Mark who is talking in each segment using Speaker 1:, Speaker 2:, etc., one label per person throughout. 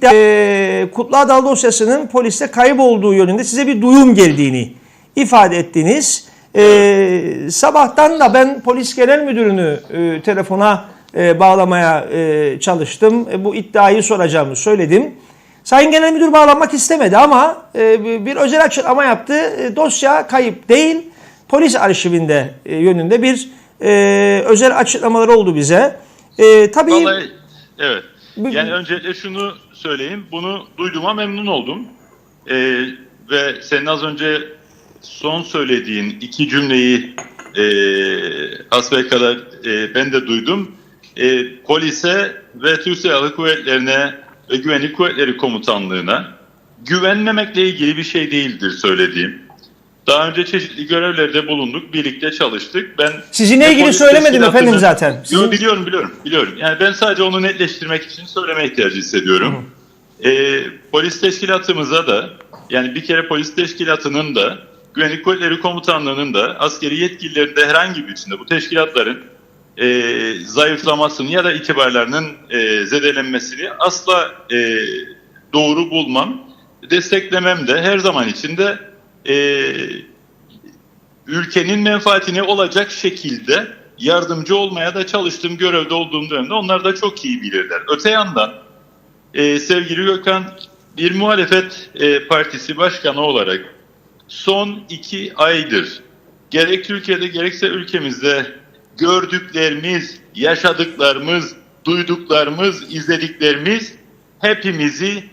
Speaker 1: iddia e, Kutlu Adal dosyasının poliste kayıp olduğu yönünde size bir duyum geldiğini ifade ettiniz. E, sabahtan da ben polis genel müdürünü e, telefona e, bağlamaya e, çalıştım. E, bu iddiayı soracağımı söyledim. Sayın Genel Müdür bağlanmak istemedi ama e, bir özel açıklama yaptı. E, dosya kayıp değil, polis arşivinde e, yönünde bir e, özel açıklamaları oldu bize. E, tabii
Speaker 2: Vallahi evet. Yani öncelikle şunu söyleyeyim. Bunu duyduğuma memnun oldum. Ee, ve senin az önce son söylediğin iki cümleyi e, hasbelkader e, ben de duydum. E, polise ve Türk Silahlı Kuvvetlerine ve Güvenlik Kuvvetleri Komutanlığına güvenmemekle ilgili bir şey değildir söylediğim. Daha önce çeşitli görevlerde bulunduk, birlikte çalıştık. Ben
Speaker 1: Sizinle ilgili söylemedim efendim zaten.
Speaker 2: Yo,
Speaker 1: Sizin-
Speaker 2: biliyorum biliyorum biliyorum. Yani ben sadece onu netleştirmek için söyleme ihtiyacı hissediyorum. Ee, polis teşkilatımıza da yani bir kere polis teşkilatının da Güvenlik Kuvvetleri Komutanlığı'nın da askeri yetkililerinde herhangi bir içinde bu teşkilatların e, zayıflamasını ya da itibarlarının e, zedelenmesini asla e, doğru bulmam. Desteklemem de her zaman içinde e, ülkenin menfaatine olacak şekilde yardımcı olmaya da çalıştığım görevde olduğum dönemde onlar da çok iyi bilirler. Öte yandan e, sevgili Gökhan bir muhalefet e, partisi başkanı olarak son iki aydır gerek Türkiye'de gerekse ülkemizde gördüklerimiz, yaşadıklarımız, duyduklarımız, izlediklerimiz hepimizi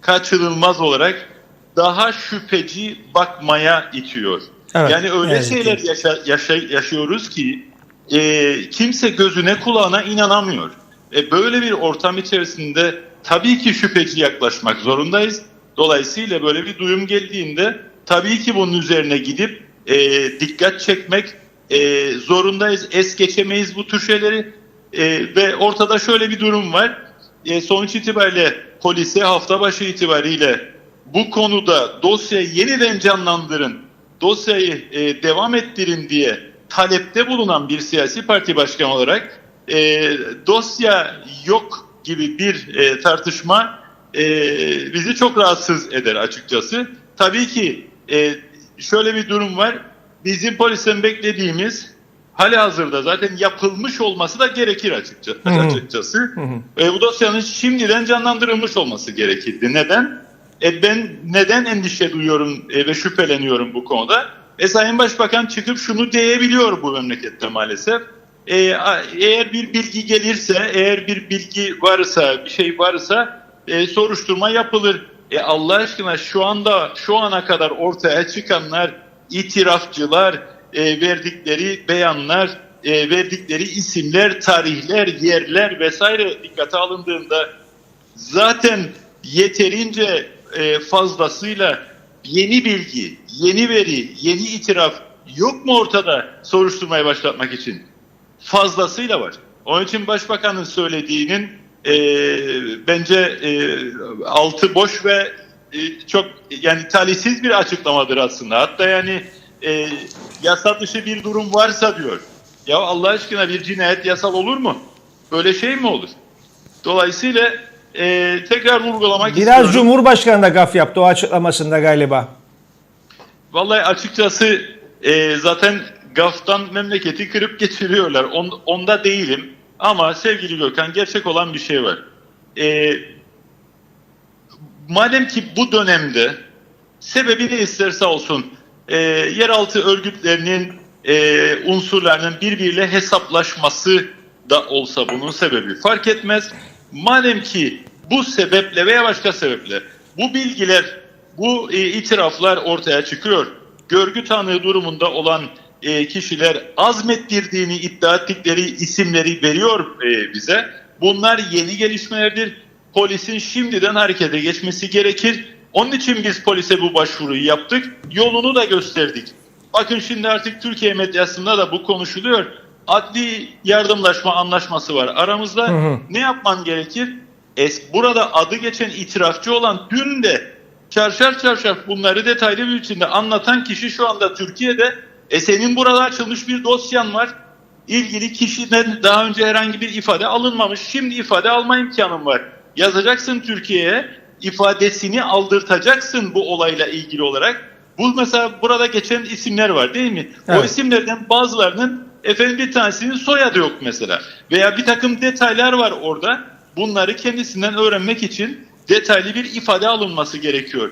Speaker 2: kaçınılmaz olarak daha şüpheci bakmaya itiyor.
Speaker 1: Evet,
Speaker 2: yani öyle
Speaker 1: ki.
Speaker 2: şeyler yaşa- yaşa- yaşıyoruz ki e, kimse gözüne kulağına inanamıyor. E, böyle bir ortam içerisinde tabii ki şüpheci yaklaşmak zorundayız. Dolayısıyla böyle bir duyum geldiğinde tabii ki bunun üzerine gidip e, dikkat çekmek e, zorundayız. Es geçemeyiz bu tür şeyleri. E, ve ortada şöyle bir durum var. E, sonuç itibariyle polise hafta başı itibariyle bu konuda dosyayı yeniden canlandırın, dosyayı e, devam ettirin diye talepte bulunan bir siyasi parti başkanı olarak e, dosya yok gibi bir e, tartışma e, bizi çok rahatsız eder açıkçası. Tabii ki e, şöyle bir durum var. Bizim polisten beklediğimiz hali hazırda zaten yapılmış olması da gerekir açıkça,
Speaker 1: Hı hı.
Speaker 2: açıkçası. E, bu dosyanın şimdiden canlandırılmış olması gerekirdi. Neden? E, ben neden endişe duyuyorum e, ve şüpheleniyorum bu konuda? E, Sayın Başbakan çıkıp şunu diyebiliyor bu memlekette maalesef. E, eğer bir bilgi gelirse, eğer bir bilgi varsa, bir şey varsa e, soruşturma yapılır. E, Allah aşkına şu anda, şu ana kadar ortaya çıkanlar, itirafçılar, e, verdikleri beyanlar, e, verdikleri isimler, tarihler, yerler vesaire dikkate alındığında zaten yeterince e, fazlasıyla yeni bilgi, yeni veri, yeni itiraf yok mu ortada soruşturmaya başlatmak için? Fazlasıyla var. Onun için başbakanın söylediğinin e, bence e, altı boş ve e, çok yani talihsiz bir açıklamadır aslında. Hatta yani e, yasa dışı bir durum varsa diyor. Ya Allah aşkına bir cinayet yasal olur mu? Böyle şey mi olur? Dolayısıyla e, tekrar vurgulamak
Speaker 1: biraz
Speaker 2: istiyorum.
Speaker 1: Cumhurbaşkanı da gaf yaptı o açıklamasında galiba.
Speaker 2: Vallahi açıkçası e, zaten GAF'tan memleketi kırıp geçiriyorlar. On- onda değilim. Ama sevgili Gökhan gerçek olan bir şey var. E, madem ki bu dönemde sebebi ne isterse olsun e, yeraltı örgütlerinin e, unsurlarının birbiriyle hesaplaşması da olsa bunun sebebi fark etmez. Madem ki bu sebeple veya başka sebeple bu bilgiler, bu e, itiraflar ortaya çıkıyor. Görgü tanığı durumunda olan e, kişiler azmettirdiğini iddia ettikleri isimleri veriyor e, bize. Bunlar yeni gelişmelerdir. Polisin şimdiden harekete geçmesi gerekir. Onun için biz polise bu başvuruyu yaptık. Yolunu da gösterdik. Bakın şimdi artık Türkiye medyasında da bu konuşuluyor. Adli yardımlaşma anlaşması var aramızda.
Speaker 1: Hı hı.
Speaker 2: Ne yapman gerekir? Es burada adı geçen itirafçı olan dün de çarşaf çarşaf bunları detaylı bir biçimde anlatan kişi şu anda Türkiye'de. E senin burada açılmış bir dosyan var. İlgili kişiden daha önce herhangi bir ifade alınmamış. Şimdi ifade alma imkanın var. yazacaksın Türkiye'ye ifadesini aldırtacaksın bu olayla ilgili olarak. Bu mesela burada geçen isimler var değil mi? O
Speaker 1: Evet.
Speaker 2: isimlerden bazılarının efendim bir tanesinin soyadı yok mesela. Veya bir takım detaylar var orada. Bunları kendisinden öğrenmek için detaylı bir ifade alınması gerekiyor.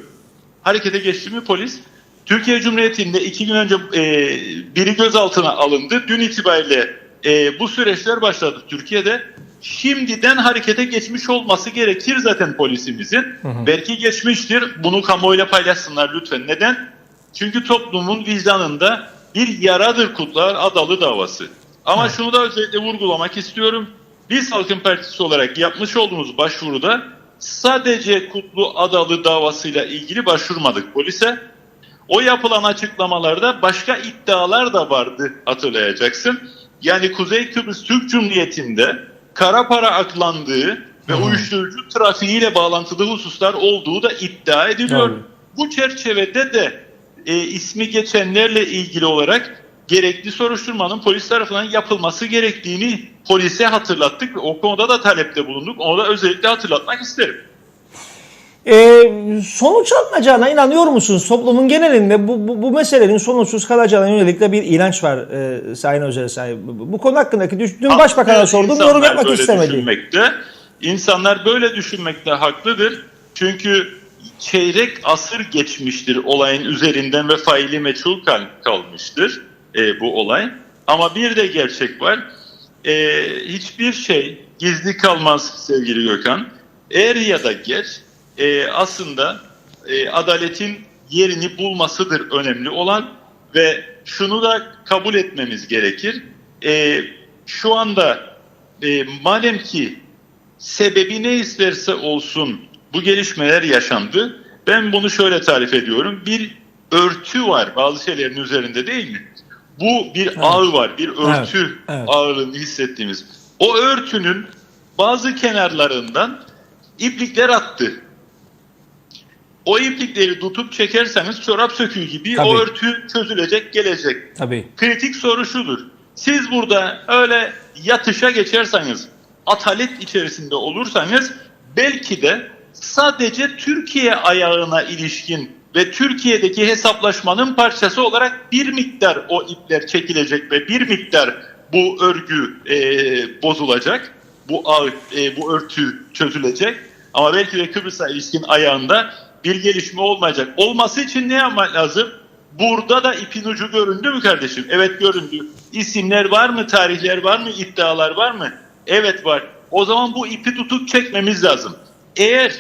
Speaker 2: Harekete geçti mi polis? Türkiye Cumhuriyeti'nde iki gün önce e, biri gözaltına alındı. Dün itibariyle e, bu süreçler başladı Türkiye'de. Şimdiden harekete geçmiş olması gerekir zaten polisimizin. Belki geçmiştir. Bunu kamuoyuyla paylaşsınlar lütfen. Neden? Çünkü toplumun vicdanında bir yaradır Kutlar Adalı davası. Ama şunu da özellikle vurgulamak istiyorum. Biz Halkın Partisi olarak yapmış olduğumuz başvuruda sadece Kutlu Adalı davasıyla ilgili başvurmadık polise. O yapılan açıklamalarda başka iddialar da vardı hatırlayacaksın. Yani Kuzey Kıbrıs Türk Cumhuriyeti'nde kara para aklandığı ve uyuşturucu trafiğiyle bağlantılı hususlar olduğu da iddia ediliyor.
Speaker 1: Doğru.
Speaker 2: Bu çerçevede de e, ismi geçenlerle ilgili olarak gerekli soruşturmanın polis tarafından yapılması gerektiğini polise hatırlattık ve o konuda da talepte bulunduk. Onu da özellikle hatırlatmak isterim.
Speaker 1: Ee, sonuç alınacağına inanıyor musunuz? Toplumun genelinde bu, bu, bu meselenin sonuçsuz kalacağına yönelik de bir inanç var e, Sayın Özel Sayın. Bu, bu konu hakkındaki düş- dün Başbakan'a sordum yorum yapmak istemedi.
Speaker 2: Düşünmekte. İnsanlar böyle düşünmekte haklıdır. Çünkü çeyrek asır geçmiştir olayın üzerinden ve faili meçhul kal- kalmıştır e, bu olay. Ama bir de gerçek var. E, hiçbir şey gizli kalmaz sevgili Gökhan. Er ya da geç e, aslında e, adaletin yerini bulmasıdır önemli olan ve şunu da kabul etmemiz gerekir. E, şu anda e, madem ki sebebi ne isterse olsun bu gelişmeler yaşandı. Ben bunu şöyle tarif ediyorum. Bir örtü var bazı şeylerin üzerinde değil mi? Bu bir ağ var, bir örtü
Speaker 1: Evet, evet.
Speaker 2: ağırlığını hissettiğimiz. O örtünün bazı kenarlarından iplikler attı. O iplikleri tutup çekerseniz çorap söküğü gibi
Speaker 1: Tabii.
Speaker 2: o örtü çözülecek, gelecek.
Speaker 1: Tabii.
Speaker 2: Kritik soru şudur. Siz burada öyle yatışa geçerseniz, atalet içerisinde olursanız belki de sadece Türkiye ayağına ilişkin ve Türkiye'deki hesaplaşmanın parçası olarak bir miktar o ipler çekilecek ve bir miktar bu örgü e, bozulacak. Bu ağ, e, bu örtü çözülecek. Ama belki de Kıbrıs'a ilişkin ayağında bir gelişme olmayacak. Olması için ne yapmak lazım? Burada da ipin ucu göründü mü kardeşim? Evet göründü. İsimler var mı? Tarihler var mı? iddialar var mı? Evet var. O zaman bu ipi tutup çekmemiz lazım. Eğer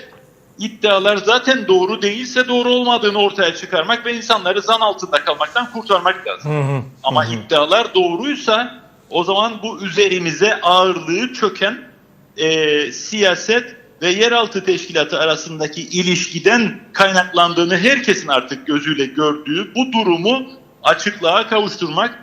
Speaker 2: iddialar zaten doğru değilse doğru olmadığını ortaya çıkarmak ve insanları zan altında kalmaktan kurtarmak lazım.
Speaker 1: Hı hı.
Speaker 2: Ama iddialar doğruysa o zaman bu üzerimize ağırlığı çöken e, siyaset ve yeraltı teşkilatı arasındaki ilişkiden kaynaklandığını herkesin artık gözüyle gördüğü bu durumu açıklığa kavuşturmak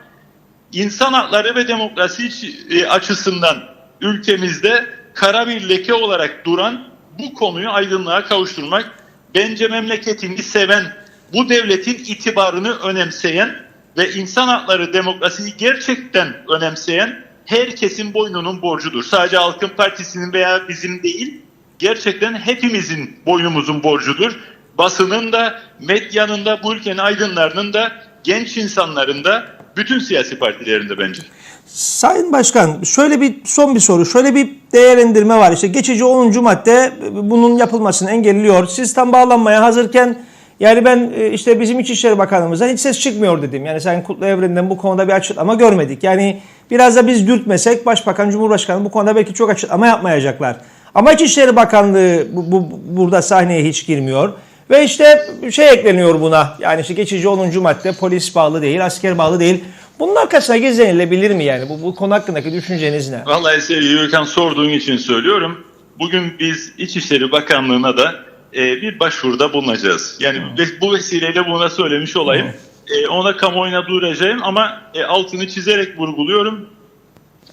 Speaker 2: insan hakları ve demokrasi e, açısından ülkemizde kara bir leke olarak duran bu konuyu aydınlığa kavuşturmak bence memleketini seven, bu devletin itibarını önemseyen ve insan hakları demokrasiyi gerçekten önemseyen herkesin boynunun borcudur. Sadece Halkın Partisi'nin veya bizim değil, gerçekten hepimizin boynumuzun borcudur. Basının da, medyanın da, bu ülkenin aydınlarının da, genç insanların da, bütün siyasi partilerin de bence.
Speaker 1: Sayın Başkan şöyle bir son bir soru. Şöyle bir değerlendirme var. İşte geçici 10. madde bunun yapılmasını engelliyor. Siz tam bağlanmaya hazırken yani ben e, işte bizim İçişleri Bakanımızdan hiç ses çıkmıyor dedim. Yani Sayın Kutlu Evren'den bu konuda bir açıklama görmedik. Yani biraz da biz dürtmesek Başbakan, Cumhurbaşkanı bu konuda belki çok açıklama yapmayacaklar. Ama İçişleri Bakanlığı bu, bu- burada sahneye hiç girmiyor. Ve işte şey ekleniyor buna. Yani işte geçici 10. madde polis bağlı değil, asker bağlı değil. Bunun arkasına gizlenilebilir mi yani? Bu, bu konu hakkındaki düşünceniz ne?
Speaker 2: Vallahi sevgili Gökhan sorduğun için söylüyorum. Bugün biz İçişleri Bakanlığı'na da e, bir başvuruda bulunacağız. Yani ve- bu vesileyle buna söylemiş olayım. E, ona kamuoyuna duyuracağım ama e, altını çizerek vurguluyorum.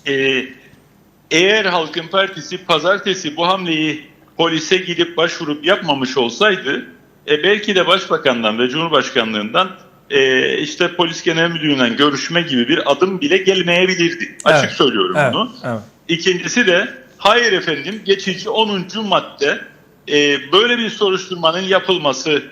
Speaker 2: E, eğer Halkın Partisi pazartesi bu hamleyi polise gidip başvurup yapmamış olsaydı e, belki de Başbakan'dan ve Cumhurbaşkanlığından e, işte Polis Genel Müdürlüğü'nden görüşme gibi bir adım bile gelmeyebilirdi. Açık
Speaker 1: Evet.
Speaker 2: söylüyorum
Speaker 1: Evet,
Speaker 2: bunu.
Speaker 1: evet.
Speaker 2: İkincisi de Hayır efendim geçici 10. madde e, böyle bir soruşturmanın yapılması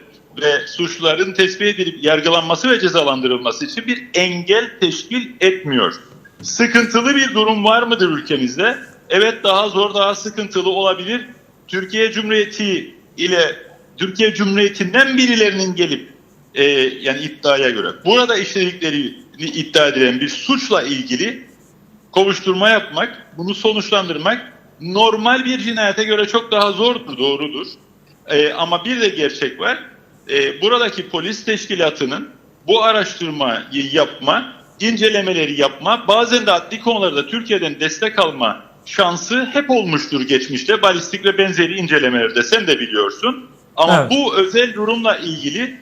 Speaker 2: ve suçluların tespit edilip yargılanması ve cezalandırılması için bir engel teşkil etmiyor. Sıkıntılı bir durum var mıdır ülkemizde? Evet daha zor, daha sıkıntılı olabilir. Türkiye Cumhuriyeti ile Türkiye Cumhuriyeti'nden birilerinin gelip e, yani iddiaya göre burada işledikleri iddia edilen bir suçla ilgili kovuşturma yapmak, bunu sonuçlandırmak normal bir cinayete göre çok daha zordur, doğrudur. Ee, ama bir de gerçek var. Ee, buradaki polis teşkilatının bu araştırmayı yapma, incelemeleri yapma, bazen de adli konularda Türkiye'den destek alma şansı hep olmuştur geçmişte. Balistik ve benzeri incelemelerde sen de biliyorsun. Ama
Speaker 1: Evet.
Speaker 2: bu özel durumla ilgili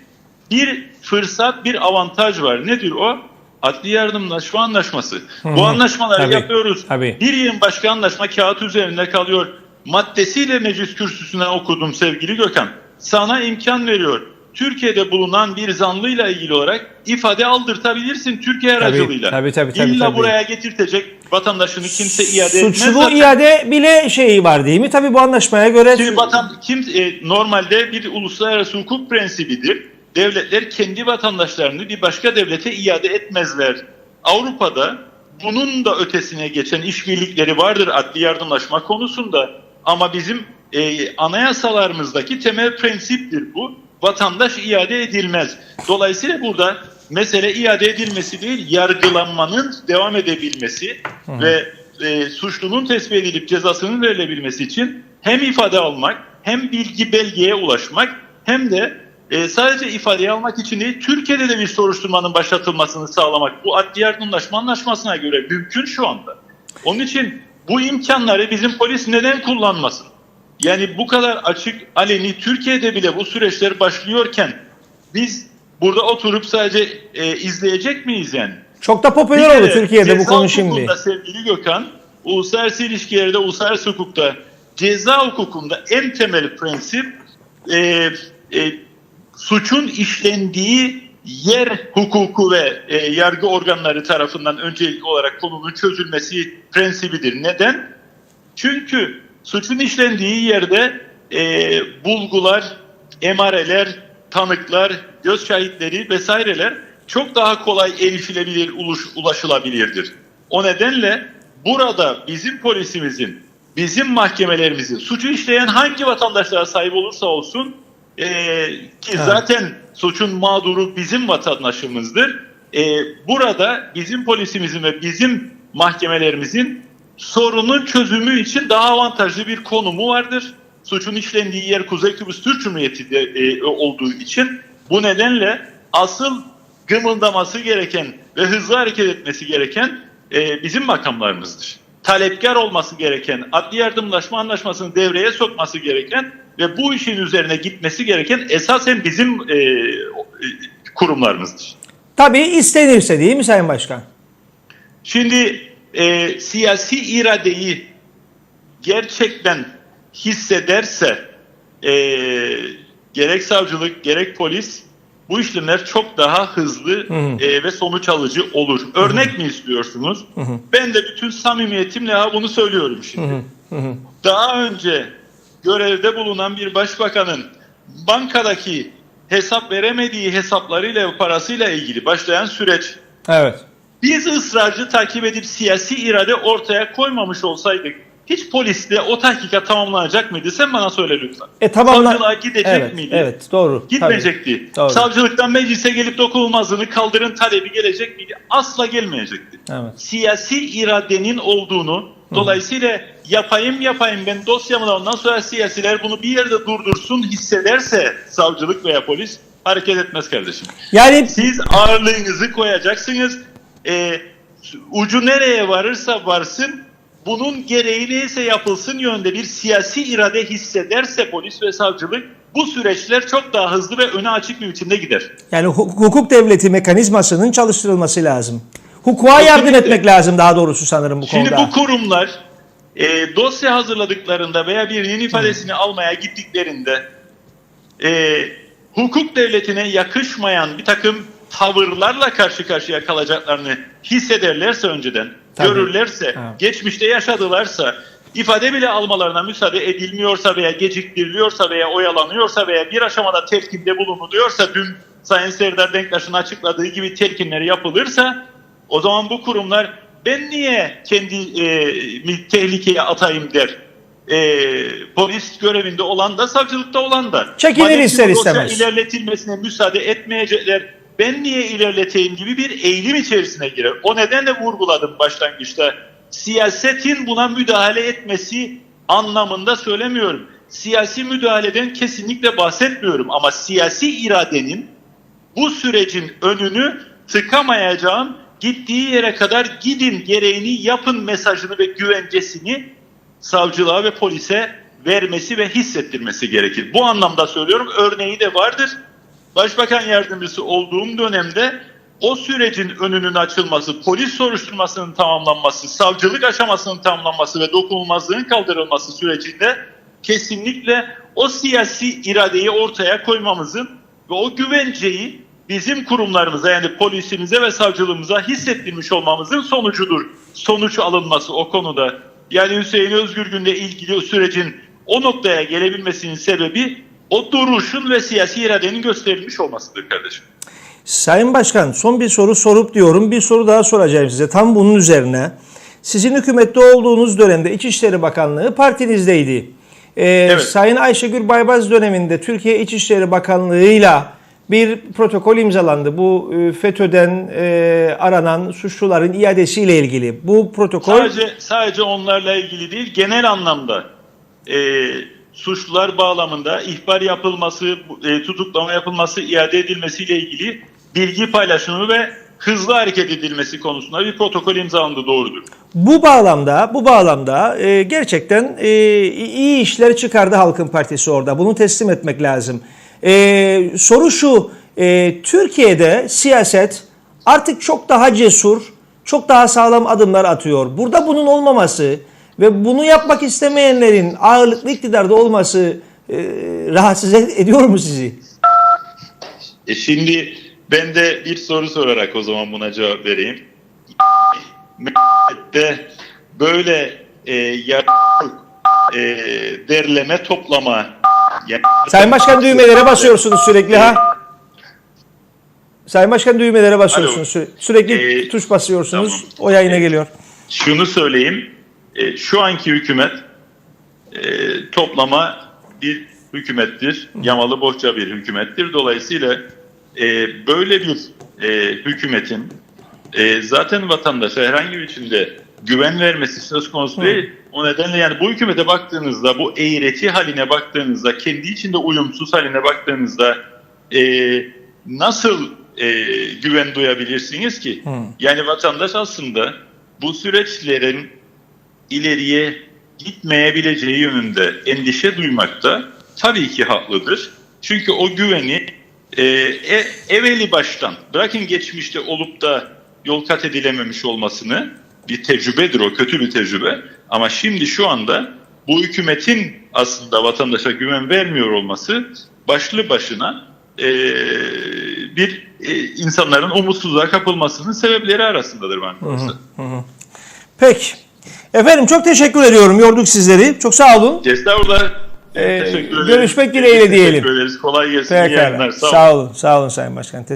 Speaker 2: bir fırsat, bir avantaj var. Nedir o? Adli yardımlaşma anlaşması.
Speaker 1: Hı
Speaker 2: Bu anlaşmaları
Speaker 1: Tabii,
Speaker 2: yapıyoruz.
Speaker 1: tabii.
Speaker 2: Bir yıl başka anlaşma kağıt üzerinde kalıyor. Maddesiyle meclis kürsüsünden okudum sevgili Gökhan. Sana imkan veriyor. Türkiye'de bulunan bir zanlıyla ilgili olarak ifade aldırtabilirsin Türkiye aracılığıyla.
Speaker 1: tabii, tabii, tabii,
Speaker 2: İlla
Speaker 1: tabii.
Speaker 2: buraya getirtecek vatandaşını kimse iade etmez.
Speaker 1: Suçlu iade bile şeyi var değil mi? Tabii bu anlaşmaya göre
Speaker 2: Şimdi vatan kim e, normalde bir uluslararası hukuk prensibidir. Devletler kendi vatandaşlarını bir başka devlete iade etmezler. Avrupa'da bunun da ötesine geçen işbirlikleri vardır adli yardımlaşma konusunda. Ama bizim e, anayasalarımızdaki temel prensiptir bu. Vatandaş iade edilmez. Dolayısıyla burada mesele iade edilmesi değil, yargılanmanın devam edebilmesi ve e, suçlunun tespit edilip cezasının verilebilmesi için hem ifade almak, hem bilgi belgeye ulaşmak, hem de e, sadece ifadeyi almak için değil, Türkiye'de de bir soruşturmanın başlatılmasını sağlamak. Bu adli yardımlaşma anlaşmasına göre mümkün şu anda. Onun için bu imkanları bizim polis neden kullanmasın? Yani bu kadar açık, aleni Türkiye'de bile bu süreçler başlıyorken biz burada oturup sadece e, izleyecek miyiz yani?
Speaker 1: çok da popüler oldu Türkiye'de bu konu şimdi.
Speaker 2: hukukunda sevgili Gökhan, uluslararası ilişkilerde, uluslararası hukukta, ceza hukukunda en temel prensip e, e, suçun işlendiği yer hukuku ve e, yargı organları tarafından öncelikli olarak konunun çözülmesi prensibidir. Neden? Çünkü suçun işlendiği yerde e, bulgular, emareler, tanıklar, göz şahitleri vesaireler çok daha kolay erişilebilir, uluş- ulaşılabilirdir. O nedenle burada bizim polisimizin, bizim mahkemelerimizin suçu işleyen hangi vatandaşlara sahip olursa olsun e, ki
Speaker 1: Evet.
Speaker 2: zaten suçun mağduru bizim vatandaşımızdır. E, burada bizim polisimizin ve bizim mahkemelerimizin sorunun çözümü için daha avantajlı bir konumu vardır. Suçun işlendiği yer Kuzey Kıbrıs Türk Cumhuriyeti de, e, olduğu için bu nedenle asıl gımıldaması gereken ve hızlı hareket etmesi gereken e, bizim makamlarımızdır. Talepkar olması gereken, adli yardımlaşma anlaşmasını devreye sokması gereken ve bu işin üzerine gitmesi gereken esasen bizim e, e, kurumlarımızdır.
Speaker 1: Tabii istenirse değil mi Sayın Başkan?
Speaker 2: Şimdi e, siyasi iradeyi gerçekten hissederse e, gerek savcılık gerek polis bu işlemler çok daha hızlı
Speaker 1: hı.
Speaker 2: e, ve sonuç alıcı olur. Örnek mi istiyorsunuz? Ben de bütün samimiyetimle ha bunu söylüyorum şimdi. Daha önce görevde bulunan bir başbakanın bankadaki hesap veremediği hesaplarıyla ve parasıyla ilgili başlayan süreç
Speaker 1: Evet.
Speaker 2: Biz ısrarcı takip edip siyasi irade ortaya koymamış olsaydık hiç polisle o tahkikat tamamlanacak mıydı? Sen bana söyle lütfen.
Speaker 1: E tamam.
Speaker 2: Savcılığa gidecek
Speaker 1: evet,
Speaker 2: miydi?
Speaker 1: Evet doğru.
Speaker 2: Gitmeyecekti.
Speaker 1: Doğru.
Speaker 2: Savcılıktan meclise gelip dokunulmazlığını kaldırın talebi gelecek miydi? Asla gelmeyecekti.
Speaker 1: Evet.
Speaker 2: Siyasi iradenin olduğunu dolayısıyla yapayım yapayım ben dosyamı da ondan sonra siyasiler bunu bir yerde durdursun hissederse savcılık veya polis hareket etmez kardeşim.
Speaker 1: Yani
Speaker 2: Siz ağırlığınızı koyacaksınız. Ee, ucu nereye varırsa varsın bunun gereği neyse yapılsın yönde bir siyasi irade hissederse polis ve savcılık bu süreçler çok daha hızlı ve öne açık bir biçimde gider.
Speaker 1: yani hu- hukuk devleti mekanizmasının çalıştırılması lazım. Hukuka yardım
Speaker 2: Kesinlikle.
Speaker 1: etmek lazım daha doğrusu sanırım bu
Speaker 2: Şimdi
Speaker 1: konuda.
Speaker 2: bu kurumlar e, dosya hazırladıklarında veya birinin ifadesini almaya gittiklerinde e, hukuk devletine yakışmayan bir takım tavırlarla karşı karşıya kalacaklarını hissederlerse önceden,
Speaker 1: Tabii.
Speaker 2: görürlerse,
Speaker 1: Evet.
Speaker 2: geçmişte yaşadılarsa ifade bile almalarına müsaade edilmiyorsa veya geciktiriliyorsa veya oyalanıyorsa veya bir aşamada telkinde bulunuluyorsa dün Sayın Serdar Denktaş'ın açıkladığı gibi telkinleri yapılırsa o zaman bu kurumlar ben niye kendi e, tehlikeye atayım der. E, polis görevinde olan da savcılıkta olan da. Ki
Speaker 1: ister istemez.
Speaker 2: ilerletilmesine müsaade etmeyecekler. Ben niye ilerleteyim gibi bir eğilim içerisine girer. O nedenle vurguladım başlangıçta. Siyasetin buna müdahale etmesi anlamında söylemiyorum. Siyasi müdahaleden kesinlikle bahsetmiyorum ama siyasi iradenin bu sürecin önünü tıkamayacağım, gittiği yere kadar gidin gereğini yapın mesajını ve güvencesini savcılığa ve polise vermesi ve hissettirmesi gerekir. Bu anlamda söylüyorum. Örneği de vardır. Başbakan yardımcısı olduğum dönemde o sürecin önünün açılması, polis soruşturmasının tamamlanması, savcılık aşamasının tamamlanması ve dokunulmazlığın kaldırılması sürecinde kesinlikle o siyasi iradeyi ortaya koymamızın ve o güvenceyi bizim kurumlarımıza yani polisimize ve savcılığımıza hissettirmiş olmamızın sonucudur. Sonuç alınması o konuda. Yani Hüseyin Özgürgün'le ilgili sürecin o noktaya gelebilmesinin sebebi o duruşun ve siyasi iradenin gösterilmiş olmasıdır kardeşim.
Speaker 1: Sayın Başkan son bir soru sorup diyorum. Bir soru daha soracağım size tam bunun üzerine. Sizin hükümette olduğunuz dönemde İçişleri Bakanlığı partinizdeydi. Ee, Sayın Ayşegül Baybaz döneminde Türkiye İçişleri Bakanlığı'yla bir protokol imzalandı. Bu e, FETÖ'den e, aranan suçluların iadesiyle ilgili. Bu protokol
Speaker 2: Sadece sadece onlarla ilgili değil, genel anlamda e, suçlular bağlamında ihbar yapılması, e, tutuklama yapılması, iade edilmesiyle ilgili bilgi paylaşımı ve hızlı hareket edilmesi konusunda bir protokol imzalandı doğrudur.
Speaker 1: Bu bağlamda, bu bağlamda e, gerçekten e, iyi işler çıkardı Halkın Partisi orada. Bunu teslim etmek lazım. E, soru şu, e, Türkiye'de siyaset artık çok daha cesur, çok daha sağlam adımlar atıyor. Burada bunun olmaması ve bunu yapmak istemeyenlerin ağırlıklı iktidarda olması e, rahatsız ediyor mu sizi?
Speaker 2: E şimdi ben de bir soru sorarak o zaman buna cevap vereyim. Memlekette böyle e, yar- e, derleme toplama yani
Speaker 1: Sayın Başkan düğmelere basıyorsunuz sürekli ha? Sayın Başkan düğmelere basıyorsunuz. Süre- Sürekli
Speaker 2: Ee,
Speaker 1: tuş basıyorsunuz.
Speaker 2: tamam.
Speaker 1: O yayına geliyor.
Speaker 2: şunu söyleyeyim. E, şu anki hükümet e, toplama bir hükümettir. Yamalı bohça bir hükümettir. Dolayısıyla e, böyle bir e, hükümetin e, zaten vatandaşa herhangi bir biçimde güven vermesi söz konusu değil. O nedenle yani bu hükümete baktığınızda, bu eğreti haline baktığınızda, kendi içinde uyumsuz haline baktığınızda e, nasıl e, güven duyabilirsiniz ki? Yani vatandaş aslında bu süreçlerin ileriye gitmeyebileceği yönünde endişe duymakta tabii ki haklıdır. Çünkü o güveni e, e, evveli baştan bırakın geçmişte olup da yol kat edilememiş olmasını bir tecrübedir o kötü bir tecrübe ama şimdi şu anda bu hükümetin aslında vatandaşa güven vermiyor olması başlı başına e, bir e, insanların umutsuzluğa kapılmasının sebepleri arasındadır bana kalırsa.
Speaker 1: Peki. Efendim çok teşekkür ediyorum. Yorduk sizleri. Çok sağ olun.
Speaker 2: Estağfurullah.
Speaker 1: Ee,
Speaker 2: Teşekkür
Speaker 1: görüşmek dileğiyle
Speaker 2: Teşekkür
Speaker 1: diyelim.
Speaker 2: ederiz. Kolay gelsin.
Speaker 1: Pekala.
Speaker 2: Sağ.
Speaker 1: Sağ olun. Sağ olun Sayın Başkan. Teşekkür